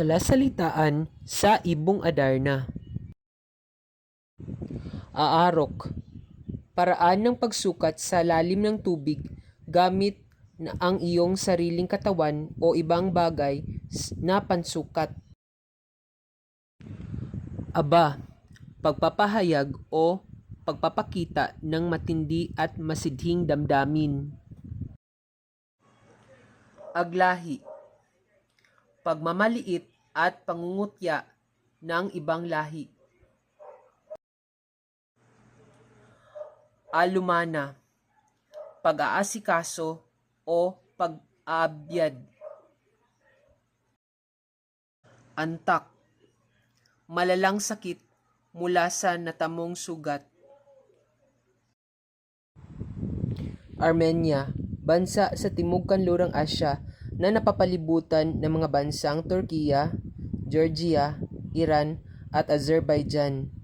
Talasalitaan sa Ibong Adarna Aarok Paraan ng pagsukat sa lalim ng tubig gamit na ang iyong sariling katawan o ibang bagay na pansukat. Aba, pagpapahayag o pagpapakita ng matindi at masidhing damdamin. Aglahi Pagmamaliit at pangungutya ng ibang lahi. Alumana Pag-aasikaso o pag-aabyad. Antak Malalang sakit mula sa natamong sugat. Armenia, bansa sa Timog Kanlurang Asya na napapalibutan ng mga bansang Turkiya, Georgia, Iran at Azerbaijan.